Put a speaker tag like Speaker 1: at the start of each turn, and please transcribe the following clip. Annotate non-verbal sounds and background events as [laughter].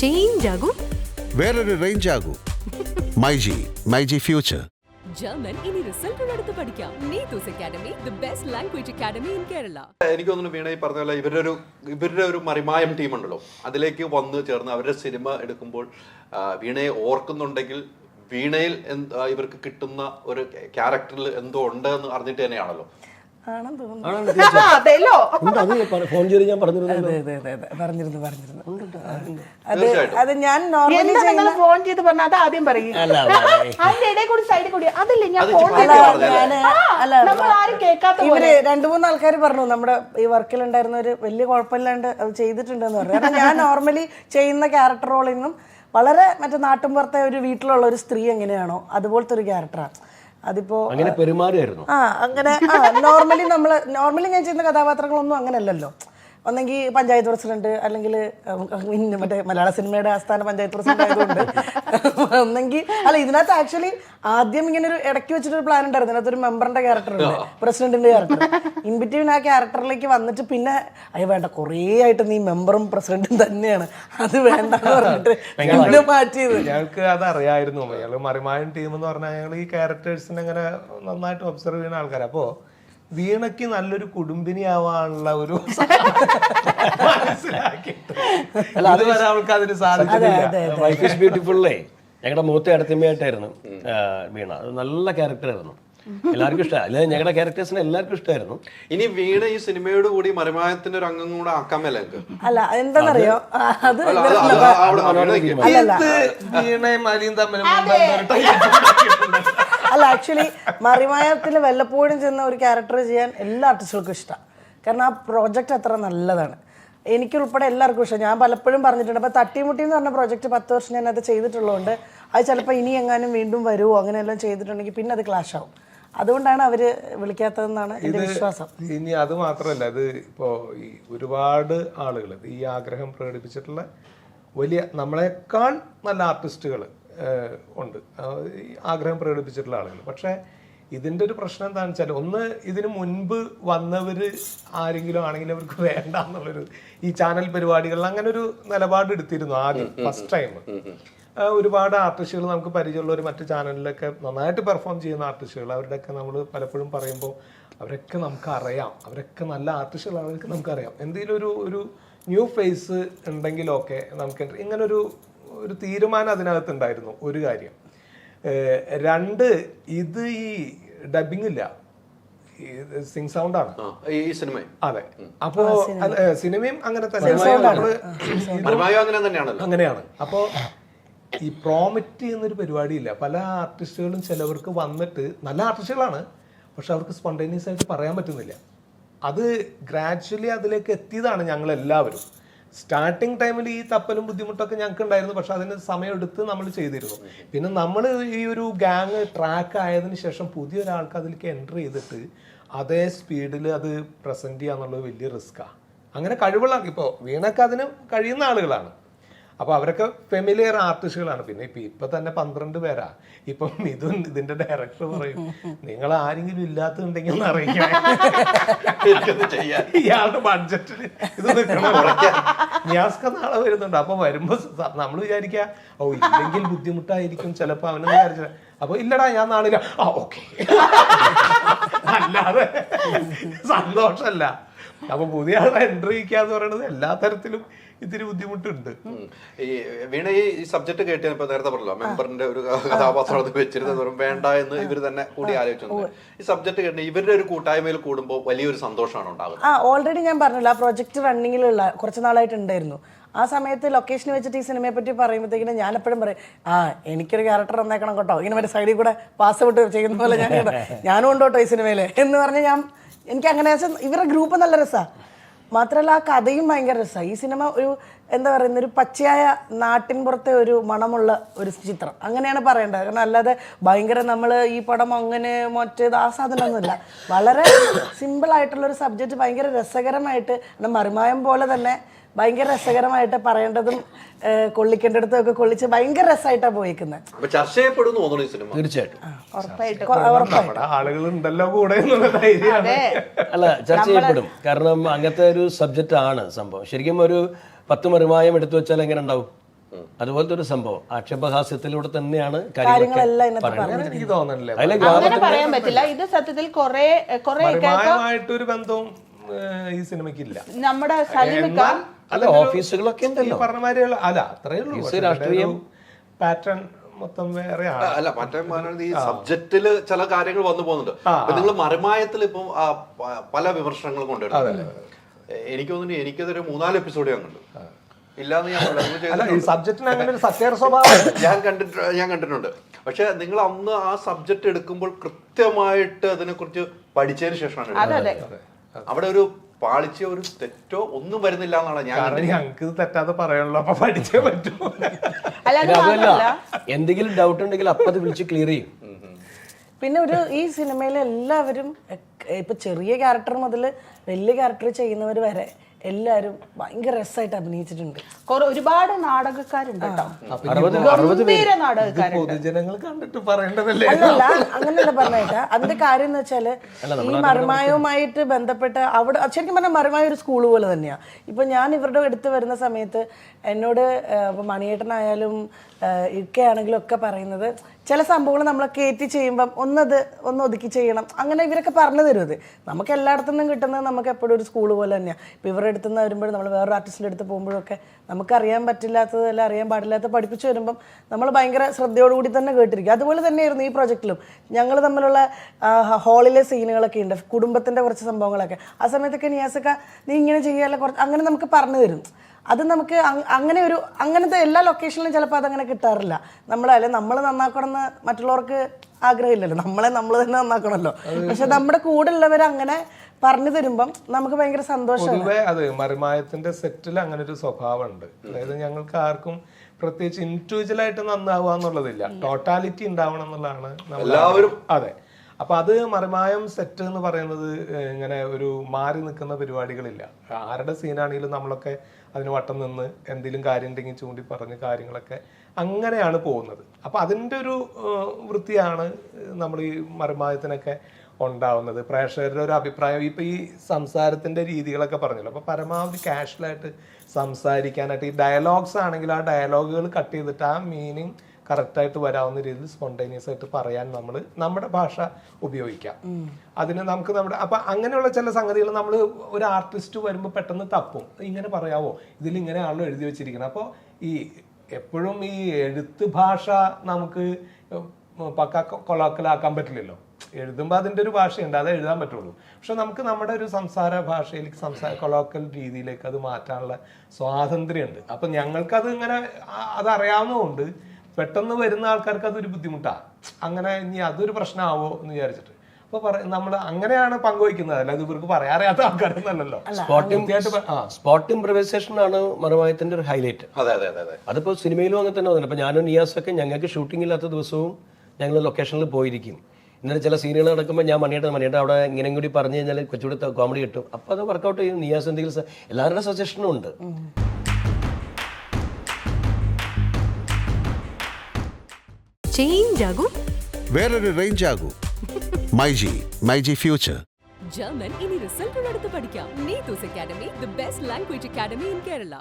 Speaker 1: Change ആകും.
Speaker 2: വേറൊരു range ആകൂ. മൈജി മൈജി ഫ്യൂച്ചർ
Speaker 3: ജർമ്മൻ ഇനി റിസൾട്ടുള്ളടുത്ത് പഠിക്കാം. Neethu's academy the best language academy in Kerala
Speaker 4: എനിക്ക് തോന്നുന്നു വീണ ഈ പറഞ്ഞ പോലെ ഇവരുടെ ഒരു ഇവരുടെ ഒരു മറിമായം ടീമുണ്ടല്ലോ അതിലേക്ക് വന്ന് ചേർന്ന് അവരുടെ സിനിമ എടുക്കുമ്പോൾ വീണയെ ഓർക്കുന്നുണ്ടെങ്കിൽ വീണയിൽ എന്ത് ഇവർക്ക് കിട്ടുന്ന ഒരു ക്യാരക്ടറിൽ എന്തോ ഉണ്ട് എന്ന് അറിഞ്ഞിട്ട് തന്നെയാണല്ലോ.
Speaker 5: ആണെന്ന് തോന്നുന്നു. അതെല്ലോ
Speaker 6: ഫോൺ ചെയ്ത് ഞാൻ പറഞ്ഞിരുന്നല്ലോ
Speaker 5: അതെ അതെ അതെ അതെ. പറഞ്ഞിരുന്നു പറഞ്ഞിരുന്നു. അത് അത് ഞാൻ നോർമലി
Speaker 7: എന്താ നിങ്ങൾ ഫോൺ ചെയ്ത് പറഞ്ഞ അത് ആദ്യം പറയും.
Speaker 6: അല്ല, അല്ല,
Speaker 7: അതിന്റെ ഇടയിൽ കൂടി സൈഡിൽ കൂടി. അതല്ലേ ഞാൻ
Speaker 4: അത്
Speaker 7: ഫോൺ?
Speaker 5: ഞാൻ അല്ല?
Speaker 7: നമ്മൾ ആരും കേൾക്കാത്ത
Speaker 5: ഇവർ രണ്ടു മൂന്ന് ആൾക്കാർ പറഞ്ഞു നമ്മുടെ ഈ വർക്കിൽ ഉണ്ടായിരുന്നവര് വലിയ കുഴപ്പമില്ലാണ്ട് അത് ചെയ്തിട്ടുണ്ടെന്ന് പറഞ്ഞു. കാരണം ഞാൻ നോർമലി ചെയ്യുന്ന ക്യാരക്ടർ റോളിൽ നിന്നും വളരെ മറ്റേ നാട്ടുമ്പുറത്തെ ഒരു വീട്ടിലുള്ള ഒരു സ്ത്രീ എങ്ങനെയാണോ അതുപോലത്തെ ഒരു ക്യാരക്ടറാണ് അതിപ്പോ
Speaker 6: അങ്ങനെ
Speaker 5: ആ അങ്ങനെ ആ നോർമലി നമ്മൾ നോർമലി ഞാൻ ചെയ്യുന്ന കഥാപാത്രങ്ങളൊന്നും അങ്ങനെയല്ലല്ലോ ഒന്നെങ്കിൽ പഞ്ചായത്ത് പ്രസിഡന്റ് അല്ലെങ്കിൽ മറ്റേ മലയാള സിനിമയുടെ ആസ്ഥാന പഞ്ചായത്ത് പ്രസിഡന്റ് ആയതുകൊണ്ട്. ഒന്നെങ്കിൽ അല്ല ഇതിനകത്ത് ആക്ച്വലി ആദ്യം ഇങ്ങനെ ഒരു ഇടയ്ക്ക് വെച്ചിട്ടൊരു പ്ലാൻ ഉണ്ടായിരുന്നു. ഇതിനകത്ത് ഒരു മെമ്പറിന്റെ ക്യാരക്ടർ ഉണ്ട്. പ്രസിഡന്റിന്റെ ക്യാരക്ടർ ഇൻ ബിറ്റ്വീൻ ആ ക്യാരക്ടറിലേക്ക് വന്നിട്ട് പിന്നെ അയ്യോ വേണ്ട കുറേ ആയിട്ട് നീ മെമ്പറും പ്രസിഡന്റും തന്നെയാണ്. അത് വേണ്ട പറഞ്ഞിട്ട് മാറ്റിയത്.
Speaker 8: ഞങ്ങൾക്ക് അത് അറിയായിരുന്നു ഞങ്ങൾ മറിമായൻ ടീം എന്ന് പറഞ്ഞാൽ ഞങ്ങൾ ഈ ക്യാരക്ടേഴ്സിനെ അങ്ങനെ നന്നായിട്ട് ഒബ്സർവ് ചെയ്യുന്ന ആൾക്കാർ അപ്പോ വീണയ്ക്ക് നല്ലൊരു കുടുംബിനി ആവാനുള്ള ഒരു മനസ്സിലാക്കിയിട്ട് അതുവരെ അവൾക്ക് അതിന് സാധിച്ചിട്ടില്ല.
Speaker 6: ബ്യൂട്ടിഫുള്ളേ ഞങ്ങളുടെ മൂത്ത അടുത്തമ്മയായിട്ടായിരുന്നു വീണ. അത് നല്ല ക്യാരക്ടറായിരുന്നു. എല്ലാവർക്കും ഇഷ്ടമാണ് അല്ലെ ഞങ്ങളുടെ ക്യാരക്ടേഴ്സിന് എല്ലാവർക്കും ഇഷ്ടമായിരുന്നു
Speaker 4: ഇനി വീണ ഈ സിനിമയോട് കൂടി മരമായത്തിന്റെ ഒരു അംഗം കൂടെ ആക്കാൻ മേലെ
Speaker 5: അല്ല എന്താണെന്നറിയോ അത്
Speaker 8: വീണയും അലിയും തമ്മിൽ. [laughs]
Speaker 5: അല്ല ആക്ച്വലി മറിമായത്തിൽ വല്ലപ്പോഴും ചെന്ന ഒരു ക്യാരക്ടർ ചെയ്യാൻ എല്ലാ ആർട്ടിസ്റ്റുകൾക്കും ഇഷ്ടമാണ് കാരണം ആ പ്രോജക്റ്റ് അത്ര നല്ലതാണ്. എനിക്കുൾപ്പെടെ എല്ലാവർക്കും ഇഷ്ടം. ഞാൻ പലപ്പോഴും പറഞ്ഞിട്ടുണ്ട്. അപ്പോൾ തട്ടിമുട്ടി എന്ന് പറഞ്ഞ പ്രോജക്റ്റ് പത്ത് വർഷം ഞാൻ അത് ചെയ്തിട്ടുള്ളതുകൊണ്ട് അത് ചിലപ്പോൾ ഇനി എങ്ങാനും വീണ്ടും വരുമോ അങ്ങനെയെല്ലാം ചെയ്തിട്ടുണ്ടെങ്കിൽ പിന്നെ അത് ക്ലാഷ് ആവും. അതുകൊണ്ടാണ് അവർ വിളിക്കാത്തതെന്നാണ് എന്റെ വിശ്വാസം.
Speaker 8: ഇനി അത് മാത്രമല്ല ഇത് ഇപ്പോ ഈ ഒരുപാട് ആളുകൾ ഈ ആഗ്രഹം പ്രകടിപ്പിച്ചിട്ടുള്ള വലിയ നമ്മളെക്കാൾ നല്ല ആർട്ടിസ്റ്റുകൾ ഉണ്ട്. ആഗ്രഹം പ്രകടിപ്പിച്ചിട്ടുള്ള ആളുകൾ പക്ഷേ ഇതിന്റെ ഒരു പ്രശ്നം എന്താണെന്ന് വെച്ചാൽ ഒന്ന് ഇതിന് മുൻപ് വന്നവര് ആരെങ്കിലും ആണെങ്കിൽ അവർക്ക് വേണ്ട എന്നുള്ളൊരു ഈ ചാനൽ പരിപാടികളിൽ അങ്ങനെ ഒരു നിലപാട് എടുത്തിരുന്നു ആദ്യം ഫസ്റ്റ് ടൈം ഒരുപാട് ആർട്ടിസ്റ്റുകൾ നമുക്ക് പരിചയമുള്ളവർ മറ്റു ചാനലിലൊക്കെ നന്നായിട്ട് പെർഫോം ചെയ്യുന്ന ആർട്ടിസ്റ്റുകൾ അവരുടെയൊക്കെ നമ്മൾ പലപ്പോഴും പറയുമ്പോൾ അവരൊക്കെ നമുക്ക് അറിയാം. അവരൊക്കെ നല്ല ആർട്ടിസ്റ്റുകളാണ് അവർക്ക് നമുക്കറിയാം. എന്തെങ്കിലും ഒരു ഒരു ന്യൂ ഫേസ് ഉണ്ടെങ്കിലൊക്കെ നമുക്ക് ഇങ്ങനൊരു ഒരു തീരുമാനം അതിനകത്ത് ഉണ്ടായിരുന്നു ഒരു കാര്യം. രണ്ട് ഇത് ഈ ഡബിങ് ഇല്ല സിംഗ് സൗണ്ട് ആണ്.
Speaker 4: ഈ സിനിമ
Speaker 8: അതെ. അപ്പോ സിനിമയും അങ്ങനെ തന്നെ. നമ്മൾ
Speaker 4: മറിമായോ അങ്ങനെ. തന്നെയാണല്ലോ.
Speaker 8: അങ്ങനെയാണ്. അപ്പോ ഈ പ്രോമിറ്റ് എന്നൊരു പരിപാടിയില്ല. പല ആർട്ടിസ്റ്റുകളും ചിലവർക്ക് വന്നിട്ട് നല്ല ആർട്ടിസ്റ്റുകളാണ് പക്ഷെ അവർക്ക് സ്പോണ്ടേനിയസ് ആയിട്ട് പറയാൻ പറ്റുന്നില്ല. അത് ഗ്രാജ്വലി അതിലേക്ക് എത്തിയതാണ് ഞങ്ങൾ എല്ലാവരും സ്റ്റാർട്ടിങ് ടൈമിൽ ഈ തപ്പലും ബുദ്ധിമുട്ടൊക്കെ ഞങ്ങൾക്ക് ഉണ്ടായിരുന്നു പക്ഷെ അതിന് സമയമെടുത്ത് നമ്മൾ ചെയ്തിരുന്നു. പിന്നെ നമ്മൾ ഈ ഒരു ഗ്യാങ് ട്രാക്ക് ആയതിനു ശേഷം പുതിയൊരാൾക്ക് അതിലേക്ക് എന്റർ ചെയ്തിട്ട് അതേ സ്പീഡിൽ അത് പ്രസന്റ് ചെയ്യാന്നുള്ളത് വലിയ റിസ്ക്കാണ് അങ്ങനെ കഴിവുള്ള ഇപ്പോൾ വീണൊക്കെ അതിന് കഴിയുന്ന ആളുകളാണ്. അപ്പൊ അവരൊക്കെ ഫെമിലിയർ ആർട്ടിസ്റ്റുകളാണ് പിന്നെ ഇപ്പൊ ഇപ്പൊ തന്നെ പന്ത്രണ്ട് പേരാ. ഇപ്പം ഇതും ഇതിന്റെ ഡയറക്ടർ പറയും നിങ്ങൾ ആരെങ്കിലും ഇല്ലാത്തതുണ്ടെങ്കിൽ ഒന്ന്
Speaker 4: അറിയിക്കാം
Speaker 8: ഇയാളുടെ ബഡ്ജറ്റിൽ ഇത് നിൽക്കണം ന്യാസ്ക നാളെ വരുന്നുണ്ട്. അപ്പൊ വരുമ്പോ നമ്മൾ വിചാരിക്കുക ഓ ഇല്ലെങ്കിൽ ബുദ്ധിമുട്ടായിരിക്കും ചിലപ്പോൾ അവനെന്ന് വിചാരിച്ച. അപ്പൊ ഇല്ലടാ ഞാൻ നാളില്ല. ആ ഓക്കെ. അല്ലാതെ സന്തോഷമല്ല അപ്പൊ പുതിയ ആളെ എൻട്രി എന്ന് പറയുന്നത് എല്ലാ തരത്തിലും ഇത്തിരി ബുദ്ധിമുട്ടുണ്ട്.
Speaker 4: ഈ വീണ ഈ സബ്ജക്ട് കേട്ട് ഇപ്പൊ നേരത്തെ പറഞ്ഞല്ലോ മെമ്പറിന്റെ ഒരു കഥാപാത്രം വെച്ചിരുന്ന വെച്ചിരുന്നത് വെറും വേണ്ട എന്ന് ഇവർ തന്നെ കൂടി ആലോചിച്ചു ഈ സബ്ജക്ട് കേട്ട് ഇവരുടെ ഒരു കൂട്ടായ്മയിൽ കൂടുമ്പോൾ വലിയൊരു സന്തോഷമാണ് ഉണ്ടാകുന്നത്
Speaker 5: ആ ഓൾറെഡി ഞാൻ പറഞ്ഞല്ലോ ആ പ്രൊജക്ട് റണ്ണിങ്ങിലുള്ള കുറച്ച് നാളായിട്ട് ഉണ്ടായിരുന്നു. ആ സമയത്ത് ലൊക്കേഷൻ വെച്ചിട്ട് ഈ സിനിമയെ പറ്റി പറയുമ്പോഴത്തേക്കിനും ഞാൻ എപ്പോഴും പറയും ആ എനിക്കൊരു ക്യാരക്ടർ വന്നേക്കണം കേട്ടോ. ഇങ്ങനെ മറ്റേ സൈഡിൽ കൂടെ പാസ് വിട്ട് ചെയ്യുന്ന പോലെ ഞാൻ ഞാനും ഉണ്ടോട്ടോ ഈ സിനിമയിൽ എന്ന് പറഞ്ഞ് ഞാൻ എനിക്ക് അങ്ങനെ വെച്ചാൽ ഇവരുടെ ഗ്രൂപ്പ് നല്ല രസമാണ് മാത്രമല്ല ആ കഥയും ഭയങ്കര രസമാണ് ഈ സിനിമ ഒരു എന്താ പറയുന്ന ഒരു പച്ചയായ നാട്ടിൻപുറത്തെ ഒരു മണമുള്ള ഒരു ചിത്രം. അങ്ങനെയാണ് പറയേണ്ടത്. കാരണം അല്ലാതെ ഭയങ്കര നമ്മൾ ഈ പടം അങ്ങനെ മറ്റേത് ആ സാധനമൊന്നുമില്ല. വളരെ സിമ്പിൾ ആയിട്ടുള്ള ഒരു സബ്ജക്റ്റ് ഭയങ്കര രസകരമായിട്ട് മറിമായം പോലെ തന്നെ ഭയങ്കര രസകരമായിട്ട് പറയേണ്ടതും കൊള്ളിക്കേണ്ടടുത്തും ഒക്കെ കൊള്ളിച്ച് ഭയങ്കര രസമായിട്ടാണ് പോയിക്കുന്നത്.
Speaker 6: തീർച്ചയായിട്ടും.
Speaker 7: ഉറപ്പായിട്ടും.
Speaker 8: നമ്മുടെ ആളുകൾ ഉണ്ടല്ലോ കൂടെ എന്നുള്ള ധൈര്യമാണ്.
Speaker 6: അല്ല ചർച്ച ചെയ്യപ്പെടും. കാരണം അങ്ങനത്തെ ഒരു സബ്ജക്റ്റ് ആണ് സംഭവം. ശരിക്കും ഒരു പത്ത് മറിമായം എടുത്തു വെച്ചാൽ എങ്ങനെ ഉണ്ടാവും? അതുപോലത്തെ ഒരു സംഭവം. ആക്ഷേപഹാസ്യത്തിലൂടെ തന്നെയാണ്.
Speaker 8: എനിക്ക്
Speaker 6: തോന്നുന്നില്ല
Speaker 7: അങ്ങനെ പറയാൻ പറ്റില്ല. ഇത് സത്യത്തിൽ കുറെ കുറെ
Speaker 8: ഒരു ബന്ധവും ഈ
Speaker 7: നമ്മുടെ സലിമിക്ക
Speaker 6: അല്ല ഓഫീസുകളൊക്കെ ഉണ്ടല്ലോ.
Speaker 8: പറഞ്ഞ മാതിരിയുള്ള അല്ല അത്രയേ ഉള്ളൂ. പക്ഷേ
Speaker 6: രാഷ്ട്രീയം-
Speaker 8: പാറ്റേൺ മൊത്തം വേറെയാണ്
Speaker 4: അല്ല മറ്റേ മാനാണ് ഈ സബ്ജക്റ്റിൽ ചില കാര്യങ്ങൾ വന്നു പോകുന്നുണ്ട്. അപ്പൊ നിങ്ങൾ മറിമായത്തിൽ ഇപ്പം പല വിമർശനങ്ങളും കൊണ്ടുവരുന്നു എനിക്ക് തോന്നുന്നു എനിക്കതൊരു മൂന്നാൽ എപ്പിസോഡ് ഞാൻ കണ്ടു. ഇല്ലാന്ന് ഞാൻ.
Speaker 8: അല്ല ഈ. സബ്ജക്റ്റിന് അങ്ങനെ ഒരു സത്യാർ സ്വഭാവം
Speaker 4: ഞാൻ കണ്ടിട്ട് ഞാൻ കണ്ടിട്ടുണ്ട്. പക്ഷെ നിങ്ങൾ അന്ന് ആ സബ്ജക്ട് എടുക്കുമ്പോൾ കൃത്യമായിട്ട് അതിനെ കുറിച്ച് പഠിച്ചതിന് ശേഷമാണ്
Speaker 7: അതെ അതെ.
Speaker 4: അവിടെ ഒരു പാളിച്ച ഒരു തെറ്റോ ഒന്നും വരുന്നില്ല എന്നാണ് ഞാൻ
Speaker 8: ഞങ്ങൾക്ക് തെറ്റാതെ പറയാനുള്ളൂ അപ്പൊ പഠിച്ചേ പറ്റൂ.
Speaker 6: അതല്ല എന്തെങ്കിലും ഡൗട്ട് ഉണ്ടെങ്കിൽ അപ്പൊ അത് വിളിച്ച് ക്ലിയർ ചെയ്യും.
Speaker 5: പിന്നെ ഒരു ഈ സിനിമയിൽ എല്ലാവരും ഇപ്പൊ ചെറിയ ക്യാരക്ടർ മുതൽ വലിയ ക്യാരക്ടർ ചെയ്യുന്നവർ വരെ എല്ലാരും ഭയങ്കര രസമായിട്ട് അഭിനയിച്ചിട്ടുണ്ട്.
Speaker 7: കുറെ ഒരുപാട് നാടകക്കാരുണ്ട്
Speaker 8: പൊതുജനങ്ങൾ കണ്ടിട്ട് പറയേണ്ടതല്ലേ?
Speaker 5: അല്ല അങ്ങനെയല്ല പറഞ്ഞേട്ടാ. അതിന്റെ കാര്യം എന്ന് വെച്ചാൽ ഈ മറിമായവുമായിട്ട് ബന്ധപ്പെട്ട അവിടെ ശരിക്കും പറഞ്ഞാൽ മറിമായ ഒരു സ്കൂൾ പോലെ തന്നെയാ. ഇപ്പൊ ഞാൻ ഇവരുടെ അടുത്ത് വരുന്ന സമയത്ത് എന്നോട് മണിയേട്ടനായാലും ഏഹ്, ഇക്കയാണെങ്കിലും ഒക്കെ പറയുന്നത്. ചില സംഭവങ്ങൾ നമ്മൾ കയറ്റി ചെയ്യുമ്പം ഒന്നത് ഒന്ന് ഒതുക്കി ചെയ്യണം. അങ്ങനെ ഇവരൊക്കെ പറഞ്ഞു തരുമത് നമുക്ക് എല്ലായിടത്തു നിന്നും കിട്ടുന്നത് നമുക്ക് എപ്പോഴും ഒരു സ്കൂൾ പോലെ തന്നെയാണ് ഇപ്പം ഇവരുടെ അടുത്ത് നിന്ന് വരുമ്പോഴും നമ്മൾ വേറൊരു ആർട്ടിസ്റ്റിന്റെ അടുത്ത് പോകുമ്പോഴൊക്കെ നമുക്ക് അറിയാൻ പറ്റില്ലാത്തത് അല്ല അറിയാൻ പാടില്ലാത്ത പഠിപ്പിച്ചു വരുമ്പം നമ്മൾ ഭയങ്കര ശ്രദ്ധയോടുകൂടി തന്നെ കേട്ടിരിക്കും. അതുപോലെ തന്നെയായിരുന്നു ഈ പ്രൊജക്റ്റിലും ഞങ്ങൾ തമ്മിലുള്ള ഹാളിലെ സീനുകളൊക്കെ ഉണ്ട്. കുടുംബത്തിന്റെ കുറച്ച് സംഭവങ്ങളൊക്കെ. ആ സമയത്തൊക്കെ നിയാസൊക്കെ നീ ഇങ്ങനെ ചെയ്യാല്ല കുറച്ച് അങ്ങനെ നമുക്ക് പറഞ്ഞു തരും. അത് നമുക്ക് അങ്ങനെ ഒരു അങ്ങനത്തെ എല്ലാ ലൊക്കേഷനിലും ചിലപ്പോൾ അതങ്ങനെ കിട്ടാറില്ല. നമ്മളെ നമ്മൾ നന്നാക്കണമെന്ന് മറ്റുള്ളവർക്ക് ആഗ്രഹമില്ലല്ലോ. നമ്മളെ നമ്മൾ തന്നെ നന്നാക്കണമല്ലോ. പക്ഷെ നമ്മുടെ കൂടെ ഉള്ളവർ അങ്ങനെ പറഞ്ഞു തരുമ്പം നമുക്ക് ഭയങ്കര
Speaker 8: സന്തോഷം അതെ മറിമായത്തിന്റെ സെറ്റിൽ അങ്ങനെ ഒരു സ്വഭാവമുണ്ട്. അതായത് ഞങ്ങൾക്ക് ആർക്കും പ്രത്യേകിച്ച് ഇൻഡിവിജ്വൽ ആയിട്ട് നന്നാവുക എന്നുള്ളതില്ല. ടോട്ടാലിറ്റി ഉണ്ടാവണം എന്നുള്ളതാണ് നമ്മൾ
Speaker 4: എല്ലാവരും-
Speaker 8: അതെ. അപ്പൊ അത് മറിമായം സെറ്റ് എന്ന് പറയുന്നത് ഇങ്ങനെ ഒരു മാറി നിൽക്കുന്ന പരിപാടികളില്ല. ആരുടെ സീനാണെങ്കിലും നമ്മളൊക്കെ അതിന് വട്ടം നിന്ന് എന്തെങ്കിലും കാര്യം ഉണ്ടെങ്കിൽ ചൂണ്ടി പറഞ്ഞ് കാര്യങ്ങളൊക്കെ അങ്ങനെയാണ് പോകുന്നത്. അപ്പൊ അതിന്റെ ഒരു വൃത്തിയാണ് നമ്മൾ ഈ മറിമായത്തിനൊക്കെ ഉണ്ടാവുന്നത്. പ്രേക്ഷകരുടെ ഒരു അഭിപ്രായം. ഇപ്പൊ ഈ സംസാരത്തിന്റെ രീതികളൊക്കെ പറഞ്ഞല്ലോ. അപ്പൊ പരമാവധി കാഷ്വലായിട്ട് സംസാരിക്കാനായിട്ട് ഈ ഡയലോഗ്സ് ആണെങ്കിൽ ആ ഡയലോഗുകൾ കട്ട് ചെയ്തിട്ട് ആ മീനിങ് കറക്റ്റായിട്ട് വരാവുന്ന രീതിയിൽ സ്പോണ്ടേനിയസ് ആയിട്ട് പറയാൻ നമ്മൾ നമ്മുടെ ഭാഷ ഉപയോഗിക്കാം. അതിന് നമുക്ക് നമ്മുടെ അപ്പൊ അങ്ങനെയുള്ള ചില സംഗതികൾ നമ്മൾ ഒരു ആർട്ടിസ്റ്റ് വരുമ്പോൾ പെട്ടെന്ന് തപ്പും. ഇങ്ങനെ പറയാവോ? ഇതിൽ ഇങ്ങനെയാണല്ലോ എഴുതി വെച്ചിരിക്കുന്നത്. അപ്പോൾ ഈ എപ്പോഴും ഈ എഴുത്ത് ഭാഷ നമുക്ക് പക്ക കൊളാക്കലാക്കാൻ പറ്റില്ലല്ലോ. എഴുതുമ്പോൾ അതിന്റെ ഒരു ഭാഷയുണ്ട്. അത് എഴുതാൻ പറ്റുള്ളൂ. പക്ഷെ നമുക്ക് നമ്മുടെ ഒരു സംസാര ഭാഷയിലേക്ക് സംസാര കൊളോക്കൽ രീതിയിലേക്ക് അത് മാറ്റാനുള്ള സ്വാതന്ത്ര്യമുണ്ട്. അപ്പം ഞങ്ങൾക്കത് ഇങ്ങനെ അതറിയാവുന്നതുകൊണ്ട് പെട്ടെന്ന് വരുന്ന ആൾക്കാർക്ക് അതൊരു ബുദ്ധിമുട്ടാണ് അങ്ങനെ ഇനി അതൊരു പ്രശ്നമാവോ എന്ന് വിചാരിച്ചിട്ട്. അപ്പൊ നമ്മൾ അങ്ങനെയാണ് പങ്കുവയ്ക്കുന്നത്. അല്ലാതെ ഇവർക്ക് പറയാറിയാത്ത ആൾക്കാരൊന്നല്ലോ
Speaker 6: സ്പോട്ട്
Speaker 8: കൃത്യമായിട്ട് ആ.
Speaker 6: സ്പോട്ട് ഇംപ്രവൈസേഷൻ ആണ് മറുമായത്തിന്റെ ഒരു ഹൈലൈറ്റ്
Speaker 4: അതെ അതെ അതെ അതെ.
Speaker 6: അതിപ്പോൾ സിനിമയിലും അങ്ങനെ തന്നെ വന്നിട്ടുണ്ട്. അപ്പൊ ഞാനും നിയാസൊക്കെ ഞങ്ങൾക്ക് ഷൂട്ടിംഗ് ഇല്ലാത്ത ദിവസവും ഞങ്ങൾ ലൊക്കേഷനിൽ പോയിരിക്കും. ഇന്നലെ ചില സീനുകൾ നടക്കുമ്പോൾ ഞാൻ മണിയേട്ടൻ മണിയേട്ടൻ അവിടെ ഇങ്ങനെ കൂടി പറഞ്ഞു കഴിഞ്ഞാൽ കൊച്ചുകൂടി കോമഡി കിട്ടും. അപ്പോൾ അത് വർക്കൗട്ട് ചെയ്യും. നിയാസ് എന്തെങ്കിലും എല്ലാവരുടെ സജഷനും ഉണ്ട്.
Speaker 3: ചേഞ്ച് ആകും.
Speaker 2: വേറൊരു റേഞ്ച് ആകൂ. മൈജി മൈജി ഫ്യൂച്ചർ
Speaker 3: ജർമ്മൻ ഇനി റിസൾട്ടുകൾ എടുത്ത് പഠിക്കാം. Neethu's academy the best language academy in Kerala